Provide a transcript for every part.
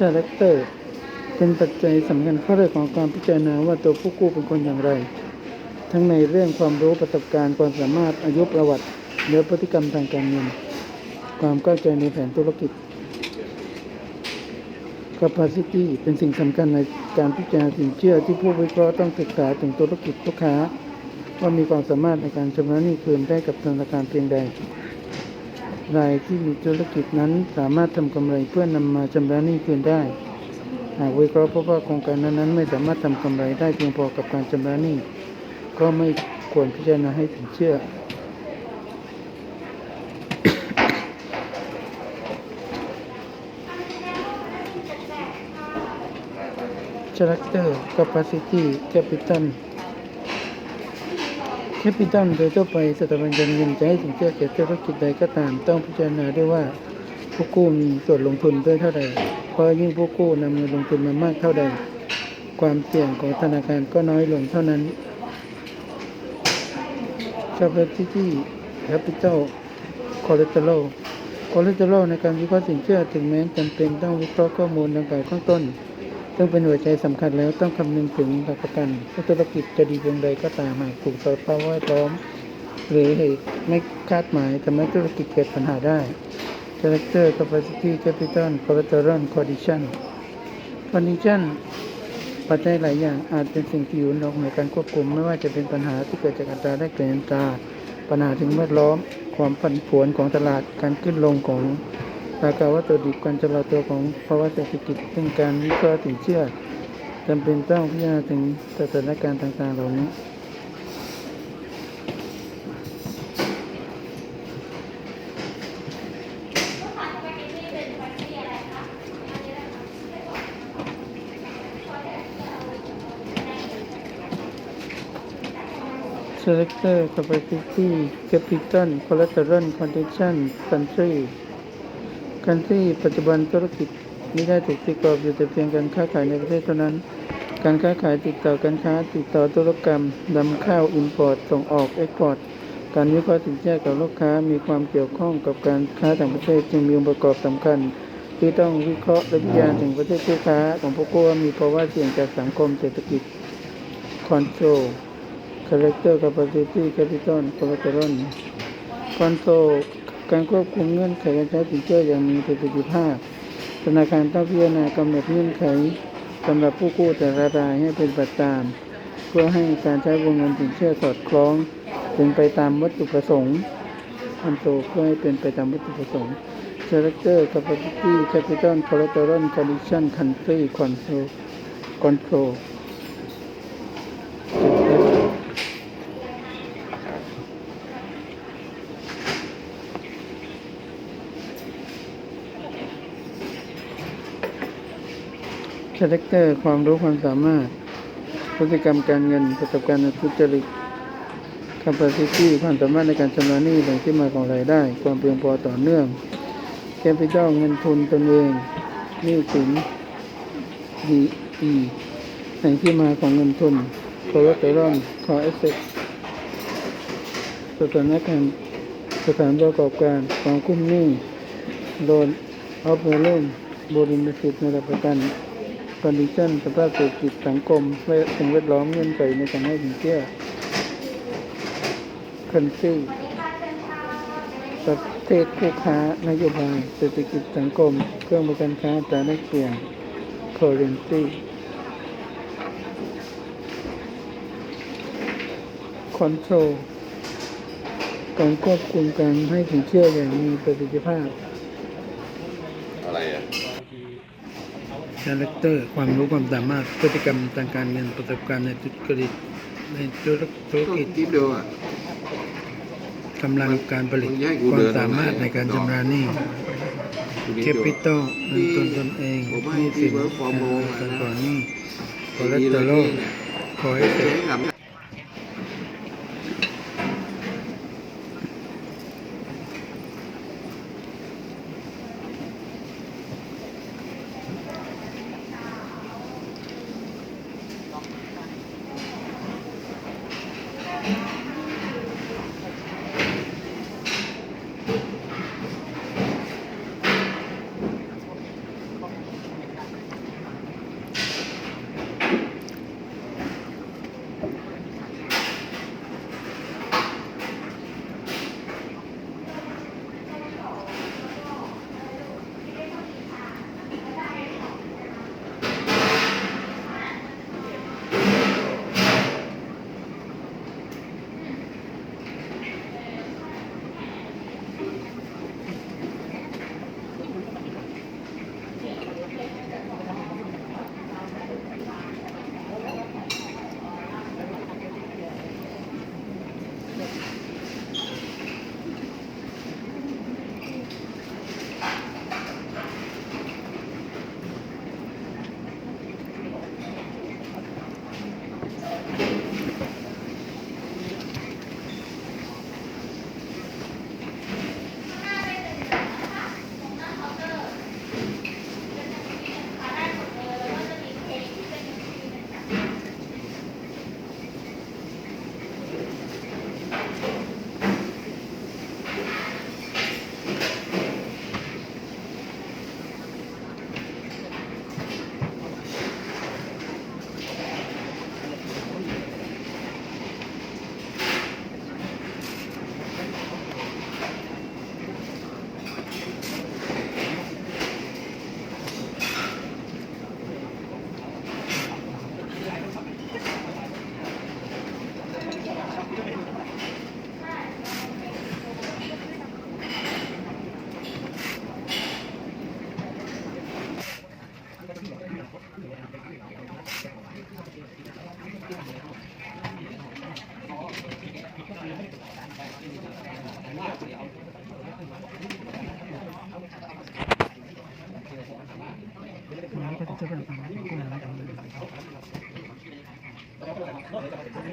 ชาแรคเตอร์ เป็นปัจจัยสำคัญข้อแรกของการพิจารณาว่าตัวผู้กู้เป็นคนอย่างไร ทั้งในเรื่องความรู้ประสบการณ์ความสามารถอายุประวัติและพฤติกรรมทางการเงิน ความเข้าใจในแผนธุรกิจ capacity เป็นสิ่งสำคัญในการพิจารณาสินเชื่อที่ผู้วิเคราะห์ต้องศึกษาถึงธุรกิจลูกค้า ว่ามีความสามารถในการชำระหนี้คืนได้กับธนาคารเพียงใด รายที่มีธุรกิจนั้นสามารถทำกำไรเพื่อนำมาชำระหนี้คืนได้ หากวิเคราะห์พบว่าโครงการนั้นๆไม่สามารถทำกำไรได้เพียงพอกับการชำระหนี้ก็ไม่ควรพิจารณาให้สินเชื่อ Character Capacity Capital Capital โดยทั่วไปสถาบันการเงินจะให้สินเชื่อแก่ธุรกิจใดก็ตาม ต้องพิจารณาด้วยว่าผู้กู้มีส่วนลงทุนด้วยเท่าใดเพราะยิ่งผู้กู้นำเงินลงทุนมามากเท่าใด ความเสี่ยงของธนาคารก็น้อยลงเท่านั้น Capacity Capital Collateral Collateral ในการวิเคราะห์สินเชื่อถึงแม้จำเป็นต้องวิเคราะห์ข้อมูลดังกล่าวข้างต้น ซึ่งเป็นหัวใจสำคัญแล้วต้องคำนึงถึงหลักประกันว่าธุรกิจจะดีเพียงใดก็ตามหากถูกสภาวะแวดล้อม หรือเหตุไม่คาดหมายทำให้ธุรกิจเกิดปัญหาได้ Character Capacity Capital Collateral Condition Condition ปัจจัยหลายอย่างอาจเป็นสิ่งที่อยู่นอกเหนือการควบคุม ไม่ว่าจะเป็นปัญหาที่เกิดจากอัตราแลกเปลี่ยนอัตราปัญหาถึงแวดล้อม ความผันผวนของตลาดการขึ้นลงของ ราคาวัตถุดิบการชะลอตัวของภาวะเศรษฐกิจซึ่งการวิเคราะห์สินเชื่อจำเป็นต้องพิจารณาถึงสถานการณ์ต่างๆเหล่านี้ Selector Capacity Capital Collateral Condition Country Country ปัจจุบันธุรกิจไม่ได้ถูกตีกรอบอยู่แต่เพียงการค้าขายในประเทศเท่านั้น การค้าขายติดต่อการค้าติดต่อธุรกรรมนำเข้าอินพอร์ตส่งออกเอ็กพอร์ตการวิเคราะห์สินเชื่อกับลูกค้ามีความเกี่ยวข้องกับการค้าต่างประเทศจึงมีองค์ประกอบสำคัญ ที่ต้องวิเคราะห์และพิจารณาถึงประเทศผู้ค้าของผู้กู้ว่ามีภาวะเสี่ยงจากสังคมเศรษฐกิจ Control Character Capacity Capital Collateral Control การควบคุมเงื่อนไขการใช้สินเชื่ออย่างมีประสิทธิภาพ ธนาคารต้องพิจารณากำหนดเงื่อนไขสำหรับผู้กู้แต่ละรายให้เป็นไปตาม เพื่อให้การใช้วงเงินสินเชื่อสอดคล้องเป็นไปตามวัตถุประสงค์คอนโทรเพื่อให้เป็นไปตามวัตถุประสงค์ Character Capacity Capital Collateral Condition Country Control Control คาแรคเตอร์ความรู้ความสามารถ พฤติกรรมการเงินประสบการณ์ทุจริต capacity ความสามารถในการชำระหนี้แหล่งที่มาของรายได้ ความเพียงพอต่อเนื่อง capital เงินทุนตนเองหนี้สิน DE แหล่งที่มาของเงินทุน collateral core asset สถานการณ์สถานประกอบการความคุ้มหนี้ loan of loan บริษัทในระดับประกัน คอนดิชันสภาพเศรษฐกิจสังคมและสิ่งแวดล้อมเงื่อนไขในการให้สินเชื่อคันซี่ประเทศคู่ค้านโยบาย เศรษฐกิจสังคม เครื่องมือการค้าตราแลกเปลี่ยน currency control การควบคุมการให้สินเชื่ออย่างมีประสิทธิภาพ อะไรอะ คาแรคเตอร์ ความรู้ความสามารถพฤติกรรมทางการเงินประสบการณ์ในธุรกิจในธุรกิจที่ดูอะกำลังการผลิตความสามารถในการชำระหนี้คุณคิดแคปิตอลเงินตนตนเองผมให้หนี้ที่สิน work from home อะนการก่อนหนี้คอเลสเตอรอลเนี่ยคอยเสเตอรอล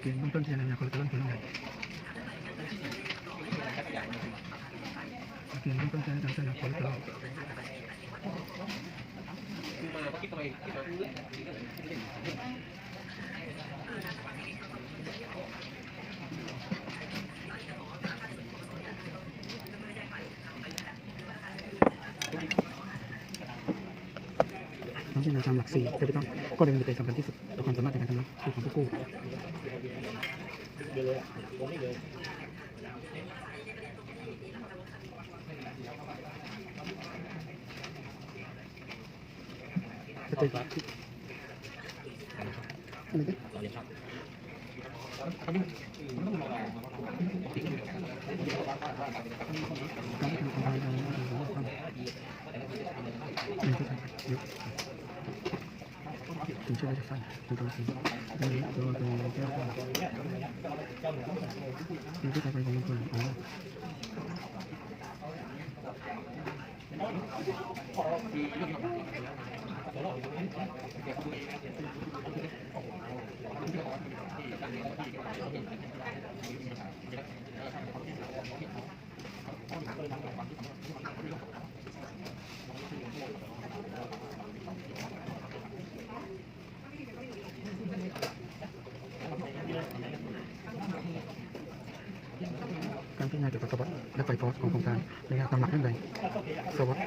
เกมต้นเทียนเนี่ยคนละต้นคนละไงเกมต้นเทียนจำเป็นคนละต้น ต้องเป็นตามหลักสี่จะไม่ต้องก็เลยมันเป็นสำคัญที่สุดต่อความสามารถในการทำงานของผู้กู้จะเป็นอะไรกันถึงช่วยจะสั้น ถึงตรงนี้ตรงนี้ตัวตรงนี้แก้วนี่ที่ใช้เป็นของมงคลอ๋อการพิจารณาเกี่ยวกับสวอตและไฟฟอสของโครงการในการตามหลักเรื่องใดสวอต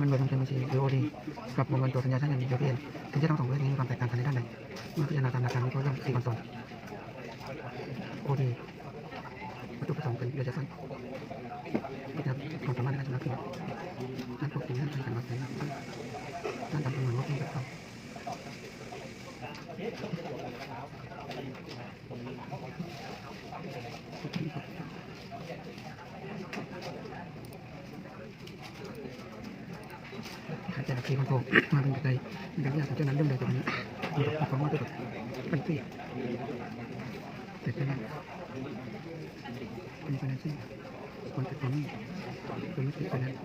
มันรวมเป็นบัญชีหรือโอดีกับวงเงินตัวสัญญาใช้เงินเดียวเพียงถึงจะต้องสองเรื่องนี้มีความแตกต่างกันในด้านใดเมื่อพิจารณาตามหลักการวิเคราะห์เรื่องสี่ก่อนสองโอดีวัตถุประสงค์เป็นเรือจะสั้นที่จะความสามารถในการชำระคืนด้านปกติด้านการวัดใช้ด้านการประเมินว่าเป็นแบบต่อ หายใจทีคอนโทรมาเป็นใจในการที่จะเจ้านั้นเรื่องใดตัวนี้มีแต่ความว่าด้วเป็นที่แต่เป็นเป็นไฟแนนซิ่คนติดความนี่เป็นมิติไฟแนนซ์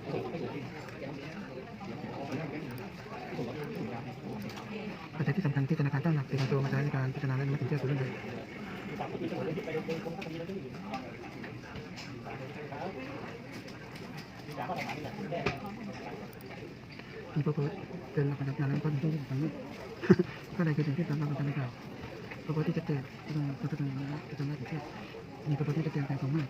ปัจจัยที่สำคัญที่ธนาคารตั้งหลักในการตัวมาใช้ในการพิจารณาและนุมัติสินเชื่อสู่เรื่องใดมีเพื่อเกินหลัก การทำงานแล้วก็มีที่สำคัญก็เลยคือสิ่งที่สำคัญในการเพื่อที่จะเกิดจะจะจะจะจะได้สินเชื่อมีเพื่อที่จะเกิดการสมมาตร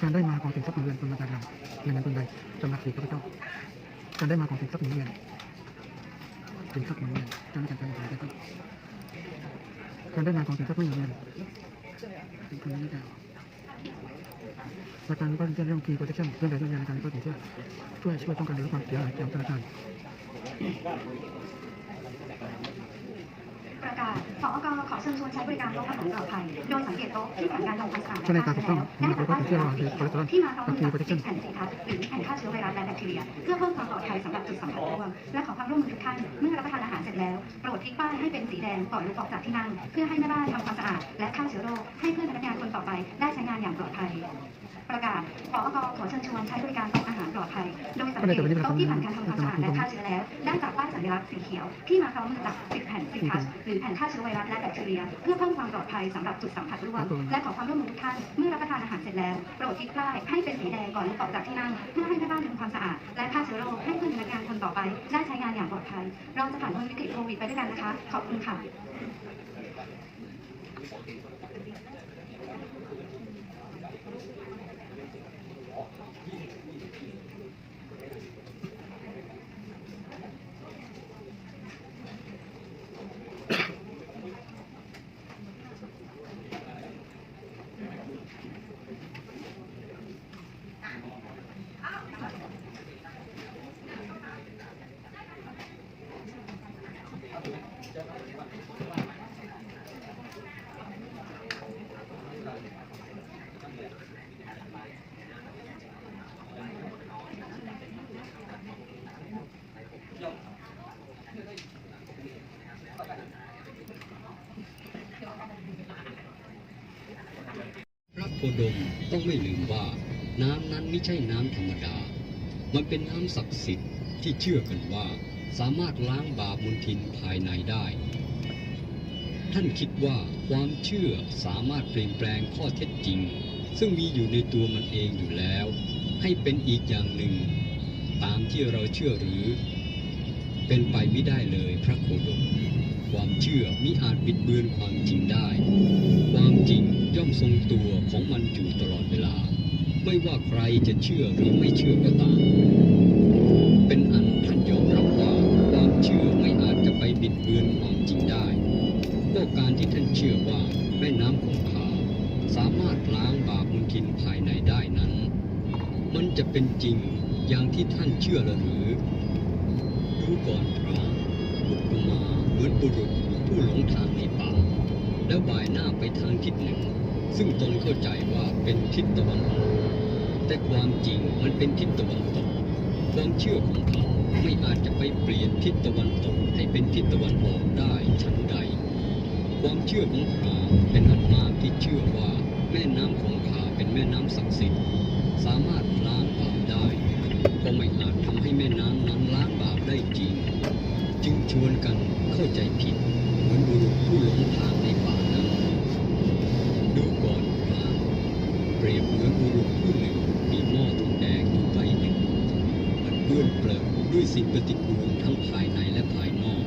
การได้มาของสินทรัพย์หมุนเวียนเป็นมาจากเราเงินนั้นเป็นใดจำหลักสี่ข้าพเจ้าการได้มาของสินทรัพย์หมุนเวียน สินทรัพย์หมุนเวียนจำหลักการได้การได้มาของสินทรัพย์หมุนเวียนเป็นคนนี้ได้หลักการก็จะเรื่อง key protection เรื่องใดเรื่องใดในการก็ถือว่าช่วยช่วยป้องกันหรือลดความเสียหายของธนาคาร ประกาศสอกขอเชิญชวนใช้บริการโต๊ะอาหารปลอดภัย โดยสังเกตโต๊ะที่ผ่านการทำความสะอาดช่วยในการถูกต้องมีหลักการสินเชื่อระหว่างคือ collateral ที่มาพร้อมกับแผ่นสีทัศหรือแผ่นฆ่าเชื้อไวรัสและแบคทีเรีย เพื่อเพิ่มความปลอดภัยสำหรับจุดสัมผัสร่วมและขอความร่วมมือทุกท่านเมื่อรับประทานอาหารเสร็จแล้วโปรดพลิกป้ายให้เป็นสีแดงก่อนลุกออกจากที่นั่งเพื่อให้แม่บ้านทำความสะอาดและฆ่าเชื้อโรคให้เพื่อนพนักงานคนต่อไปได้ใช้งานอย่างปลอดภัย ประกาศปอกขอเชิญชวนใช้บริการโต๊ะอาหารปลอดภัย โดยสังเกตโต๊ะที่ผ่านการทำความสะอาดและฆ่าเชื้อแล้ว ได้จากป้ายสัญลักษณ์สีเขียว ที่มาพร้อมกับติดแผ่นติดทัชหรือแผ่นฆ่าเชื้อไวรัสและแบคทีเรีย เพื่อเพิ่มความปลอดภัยสำหรับจุดสัมผัสร่วมและขอความร่วมมือทุกท่านเมื่อรับประทานอาหารเสร็จแล้วโปรดติ๊กป้ายให้เป็นสีแดงก่อนลุกออกจากที่นั่งเพื่อให้แม่บ้านทำความสะอาดและฆ่าเชื้อโรคให้เพื่อนพนักงานคนต่อไป ได้ใช้งานอย่างปลอดภัย เราจะผ่านพ้นวิกฤตโควิดไปด้วยกันนะคะ ขอบคุณค่ะ โคดมต้องไม่ลืมว่า น้ำนั้นไม่ใช่น้ำธรรมดา มันเป็นน้ำศักดิ์สิทธิ์ที่เชื่อกันว่า สามารถล้างบาปมลทินภายในได้ ท่านคิดว่าความเชื่อสามารถเปลี่ยนแปลงข้อเท็จจริง ซึ่งมีอยู่ในตัวมันเองอยู่แล้ว ให้เป็นอีกอย่างหนึ่ง ตามที่เราเชื่อหรือ เป็นไปไม่ได้เลยพระโคดม ความเชื่อมิอาจบิดเบือนความจริงได้ ความจริงย่อมทรงตัวของมันอยู่ตลอดเวลา ไม่ว่าใครจะเชื่อหรือไม่เชื่อก็ตาม เป็นอันท่านยอมรับว่าความเชื่อไม่อาจจะไปบิดเบือนความจริงได้ก็การที่ท่านเชื่อว่าแม่น้ำคงคาสามารถล้างบาปมลทินภายในได้นั้น มันจะเป็นจริงอย่างที่ท่านเชื่อหรือดูก่อนพระอุปมา เหมือนบุรุษผู้หลงทางในป่า แล้วบ่ายหน้าไปทางทิศหนึ่ง ซึ่งตนเข้าใจว่าเป็นทิศตะวันออกแต่ความจริงมันเป็นทิศตะวันตก ความเชื่อของเขาไม่อาจจะไปเปลี่ยนทิศตะวันตกให้เป็นทิศตะวันออกได้ฉันใด ความเชื่อของพราเป็นอันมากที่เชื่อว่าแม่น้ำคงคาเป็นแม่น้ำศักดิ์สิทธิ์สามารถล้างบาปได้ก็ไม่อาจทำให้แม่น้ำนั้นล้างบาปได้จริง จึงชวนกัน เข้าใจผิดเหมือนบุรุษผู้หลงทางในป่านั้นดูก่อนพระเปรียบเหมือนบุรุษผู้หนึ่งมีหม้อทองแดงอยู่ใบหนึ่งมันเปื้อนเปรอะด้วยสิ่งปฏิกูลทั้งภายในและภายนอก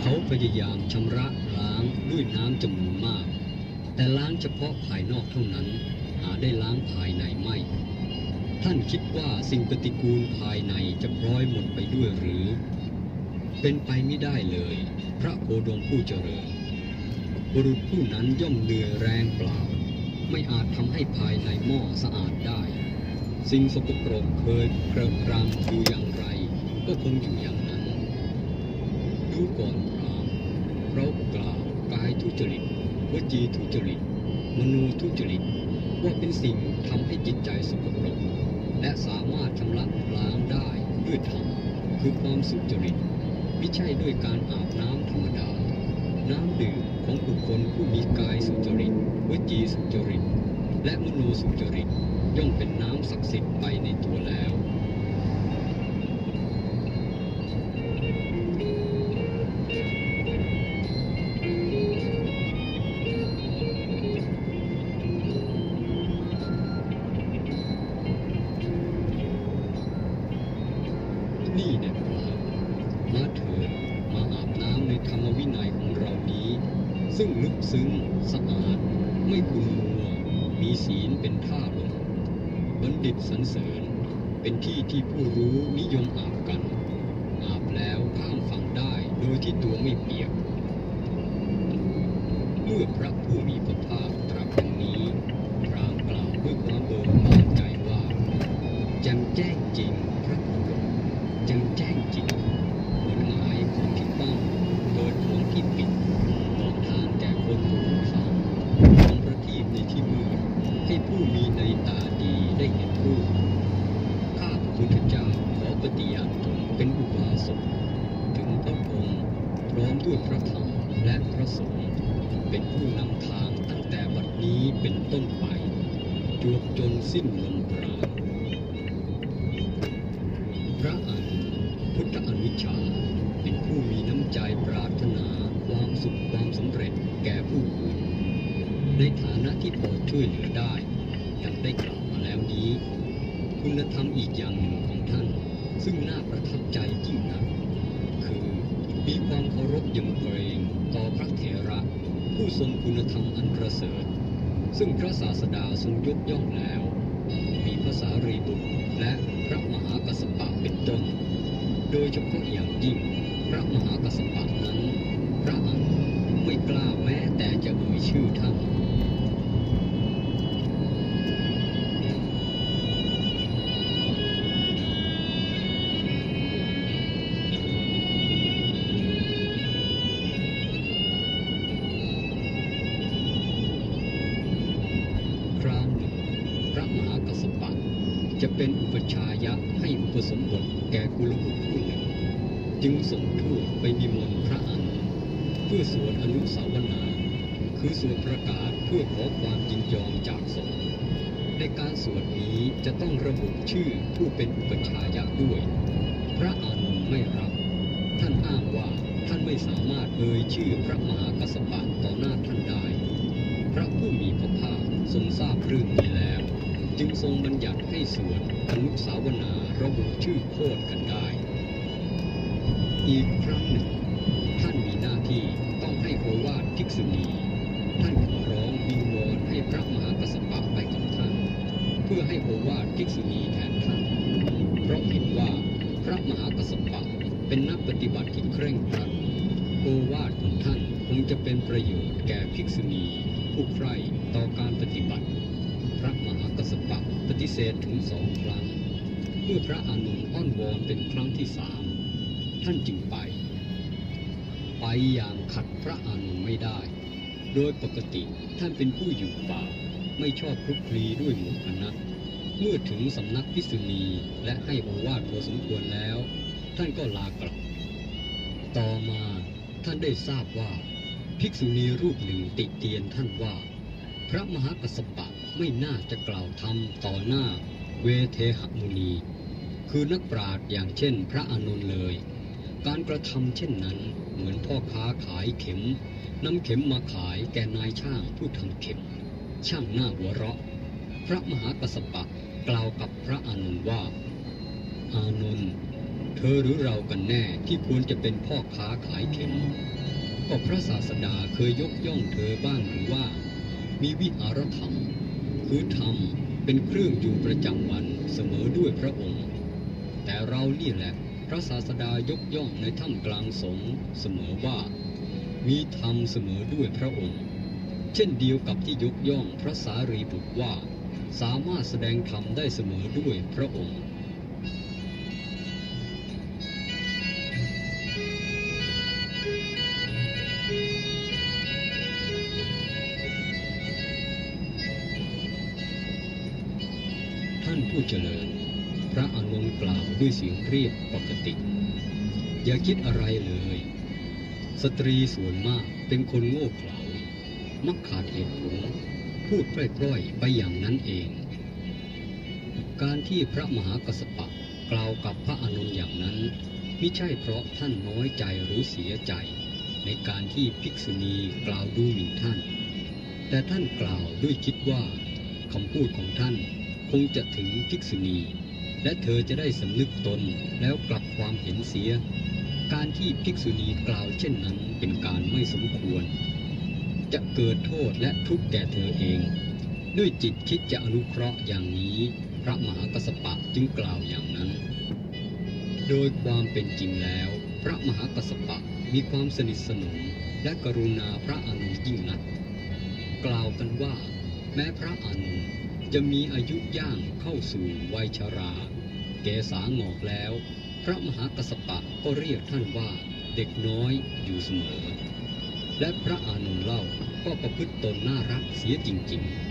เขาพยายามชำระล้างด้วยน้ำจำนวนมาก แต่ล้างเฉพาะภายนอกเท่านั้น หาได้ล้างภายในไม่ท่านคิดว่าสิ่งปฏิกูลภายในจะพลอยหมดไปด้วยหรือ เป็นไปไม่ได้เลย พระโคดมผู้เจริญ บุรุษผู้นั้นย่อมเหนื่อยแรงเปล่า ไม่อาจทำให้ภายในหม้อสะอาดได้ สิ่งสกปรกเคยเกระรังอยู่อย่างไร ก็คงอยู่อย่างนั้นดูก่อนพรามเรากล่าวกายทุจริตวจีทุจริต มโนทุจริตว่าเป็นสิ่งทำให้จิตใจสกปรกและสามารถชำระล้างได้ด้วยธรรมคือความสุจริต ม่ใช่ด้วยการอาบน้ำธรรมดา น้ำดื่มของบุคคลผู้มีกายสุจริตวจีสุจริต และมโนสุจริตย่อมเป็นน้ำศักดิ์สิทธิ์ไปในตัวแล้ว แจำแจ้งจริงพระโคดมจึงแจ้งจริงเหมือนหมายของที่กว้งเปิดของที่ปิดบอกทางแก่คนหลงทางทำประทีปในที่มืดให้ผู้มีในตาดีได้เห็นรูปข้าพระพุทธเจ้าขอปฏิญาณตนเป็นอุบาสกถึงพระองค์พร้อมด้วยพระธรรมและพระสงฆ์เป็นผู้นำทางตั้งแต่วันี้เป็นต้นไปจวบจนสิ้นลมปราณ ในฐานะที่พอช่วยเหลือได้ดังได้กล่าวมาแล้วนี้ คุณธรรมอีกอย่างหนึ่งของท่าน ซึ่งน่าประทับใจยิ่งนัก คือมีความเคารพยำเกรงต่อพระเถระ ผู้ทรงคุณธรรมอันประเสริฐ ซึ่งพระศาสดาทรงยกย่องแล้ว มีภาษารีบุตรและพระมหากัสสปะเป็นต้น โดยเฉพาะอย่างยิ่งพระมหากัสสปะนั้น พระอานนท์ไม่กล้าแม้แต่จะเอ่ยชื่อท่าน จึงส่งทูตไปนิมนพระอานเพื่อสวดอนุสาวนา คือสวดประกาศเพื่อขอความยินยอมจากสงฆ์ในการสวดนี้จะต้องระบุชื่อผู้เป็นอุปชายะด้วย พระอานนท์ไม่รับ ท่านอ้างว่าท่านไม่สามารถเอ่ยชื่อพระมหากัสสปะต่อหน้าท่านได้ พระผู้มีพระภาคทรงทราบเรื่องนี้แล้ว จึงทรงบัญญัติให้สวดอนุสาวนาระบุชื่อโคดกันได้ อีกครั้งหนึ่ง ท่านมีหน้าที่ต้องให้โอวาทภิกษุณีท่านขอร้องวิงวอนให้พระมหากัสสปะไปกับท่าน เพื่อให้โอวาทภิกษุณีแทนท่านเพราะเห็นว่าพระมหากัสสปะเป็นนักปฏิบัติที่เคร่งครัดโอวาทของท่านคงจะเป็นประโยชน์แก่ภิกษุณีผู้ใคร่ต่อการปฏิบัติ พระมหากัสสปะปฏิเสธถึงสองครั้ง เมื่อพระอานนท์อ้อนวอนเป็นครั้งที่สาม ท่านจึงไป ไปอย่างขัดพระอานนท์ไม่ได้ โดยปกติท่านเป็นผู้อยู่ป่า ไม่ชอบคลุกคลีด้วยหมู่คณะเมื่อถึงสำนักพิษุณีและให้โอวาทพอสมควรแล้ว ท่านก็ลากลับ ต่อมาท่านได้ทราบว่า ภิกษุณีรูปหนึ่งติเตียนท่านว่า พระมหากัสสปะไม่น่าจะกล่าวธรรมต่อหน้า เวเทหมุนี คือนักปราชญ์อย่างเช่นพระอานนท์เลย การกระทำเช่นนั้น เหมือนพ่อค้าขายเข็มนำเข็มมาขายแก่นายช่างผู้ทำเข็ม ช่างหน้าหัวเราะ พระมหากัสสปะกล่าวกับพระอานนท์ว่า อานนท์เธอหรือเรากันแน่ที่ควรจะเป็นพ่อค้าขายเข็มก็พระศาสดาเคยยกย่องเธอบ้างหรือว่า มีวิหารธรรม คือธรรมเป็นเครื่องอยู่ประจำวันเสมอด้วยพระองค์ แต่เรานี่แหละ ระศาสดายกย่องในถ้ำกลางสงเสมอว่า มีธรรมเสมอด้วยพระองค์ เช่นเดียวกับที่ยกย่องพระสารีบุตรว่า สามารถแสดงธรรมได้เสมอด้วยพระองค์ท่านผู้เจริญ พระอานนท์กล่าวด้วยเสียงเรียบปกติ อย่าคิดอะไรเลย สตรีส่วนมากเป็นคนโง่เขลามักขาดเหตุผลพูดปล่อยๆไปอย่างนั้นเอง การที่พระมหากัสสปะกล่าวกับพระอานนท์อย่างนั้นไม่ใช่เพราะท่านน้อยใจหรือเสียใจ ในการที่ภิกษุณีกล่าวดูหมิ่นท่าน แต่ท่านกล่าวด้วยคิดว่าคำพูดของท่านคงจะถึงภิกษุณี และเธอจะได้สำนึกตนแล้วกลับความเห็นเสีย การที่ภิกษุณีกล่าวเช่นนั้นเป็นการไม่สมควร จะเกิดโทษและทุกข์แก่เธอเอง ด้วยจิตคิดจะอนุเคราะห์อย่างนี้ พระมหากัสสปะจึงกล่าวอย่างนั้น โดยความเป็นจริงแล้ว พระมหากัสสปะมีความสนิทสนมและกรุณาพระอนนท์ยิ่งนัก กล่าวกันว่า แม้พระอนนท์จะมีอายุย่างเข้าสู่วัยชรา เกษางอกแล้ว พระมหากัสสปะก็เรียกท่านว่าเด็กน้อยอยู่เสมอ และพระอานนท์เล่าก็ประพฤติตนน่ารักเสียจริง ๆ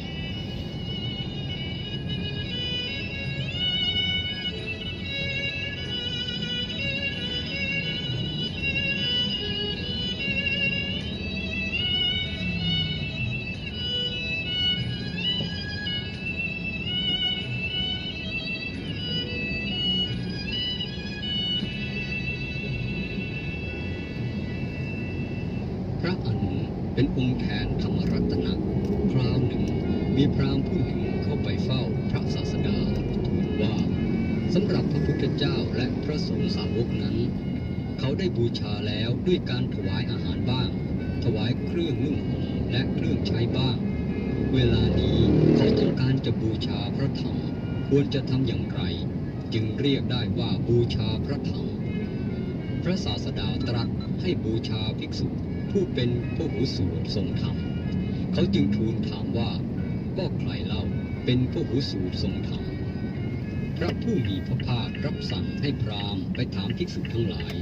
ระอนุเป็นองค์แทนธรรมรัตนะคราวหนึ่ง มีพราหมณ์ผู้หนึ่งเข้าไปเฝ้าพระศาสดาทูลว่าสำหรับพระพุทธเจ้าและพระสงฆ์สาวกนั้น เขาได้บูชาแล้วด้วยการถวายอาหารบ้าง ถวายเครื่องนุ่งห่มและเครื่องใช้บ้าง เวลานี้เขาต้องการจะบูชาพระธรรมควรจะทำอย่างไร จึงเรียกได้ว่าบูชาพระธรรมพระศาสดาตรัสให้บูชาภิกษุ ผู้เป็นผู้หูสูตรทรงธรรม เขาจึงทูลถามว่าก็ใครเล่าเป็นผู้หูสูตรทรงธรรม พระผู้มีพระภาครับสั่งให้พราหมณ์ไปถามภิกษุทั้งหลาย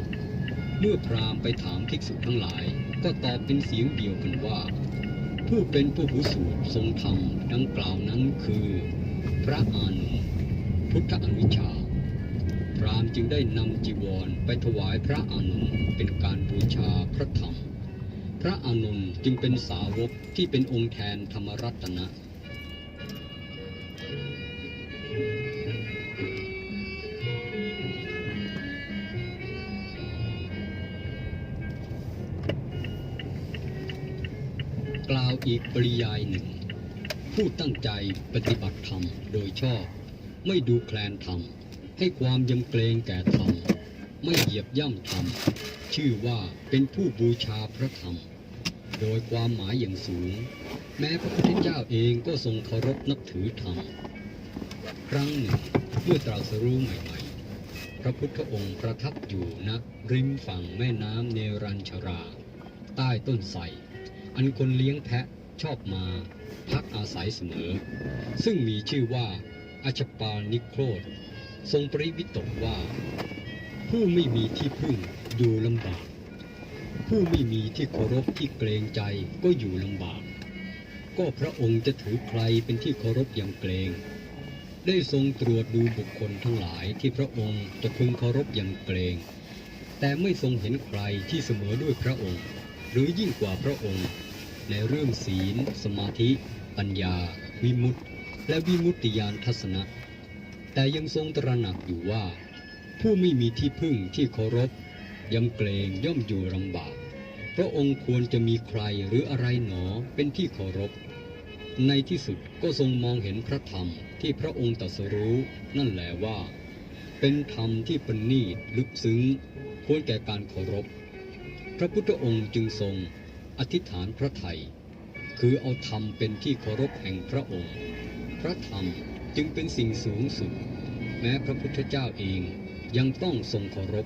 เมื่อพราหมณ์ไปถามภิกษุทั้งหลาย ก็ตอบเป็นเสียงเดียวกันว่า ผู้เป็นผู้หูสูตรทรงธรรมดังกล่าวนั้นคือ พระอานุพุทธอนุชาพราหมณ์จึงได้นำจีวรไปถวายพระอานนท์เป็นการบูชาพระธรรม พระอานนท์จึงเป็นสาวกที่เป็นองค์แทนธรรมรัตนะ กล่าวอีกปริยายหนึ่ง ผู้ตั้งใจปฏิบัติธรรมโดยชอบ ไม่ดูแคลนธรรม ให้ความยำเกรงแก่ธรรม ไม่เหยียบย่ำธรรม ชื่อว่าเป็นผู้บูชาพระธรรม โดยความหมายอย่างสูง แม้พระพุทธเจ้าเองก็ทรงเคารพนับถือธรรม ครั้งหนึ่งเมื่อตรัสรู้ใหม่ๆ พระพุทธองค์ประทับอยู่ณริมฝั่งแม่น้ำเนรัญชรา ใต้ต้นไทรอันคนเลี้ยงแพะชอบมาพักอาศัยเสมอ ซึ่งมีชื่อว่าอาชปานิโครธทรงปริวิตกว่า ผู้ไม่มีที่พึ่งอยู่ลำบาก ผู้ไม่มีที่เคารพที่เกรงใจก็อยู่ลำบาก ก็พระองค์จะถือใครเป็นที่เคารพอย่างเกรง ได้ทรงตรวจดูบุคคลทั้งหลายที่พระองค์จะพึงเคารพอย่างเกรง แต่ไม่ทรงเห็นใครที่เสมอด้วยพระองค์ หรือยิ่งกว่าพระองค์ ในเรื่องศีล สมาธิ ปัญญา วิมุตติ และวิมุตติญาณทัศนะ แต่ยังทรงตระหนักอยู่ว่า ผู้ไม่มีที่พึ่งที่เคารพยำเกรงย่อมอยู่ลำบาก พระองค์ควรจะมีใครหรืออะไรหนอเป็นที่เคารพ ในที่สุดก็ทรงมองเห็นพระธรรมที่พระองค์ตรัสรู้นั่นแหละว่า เป็นธรรมที่ประณีตลึกซึ้งควรแก่การเคารพ พระพุทธองค์จึงทรงอธิษฐานพระไทยคือเอาธรรมเป็นที่เคารพแห่งพระองค์ พระธรรมจึงเป็นสิ่งสูงสุด แม้พระพุทธเจ้าเอง ยังต้องทรงเคารพ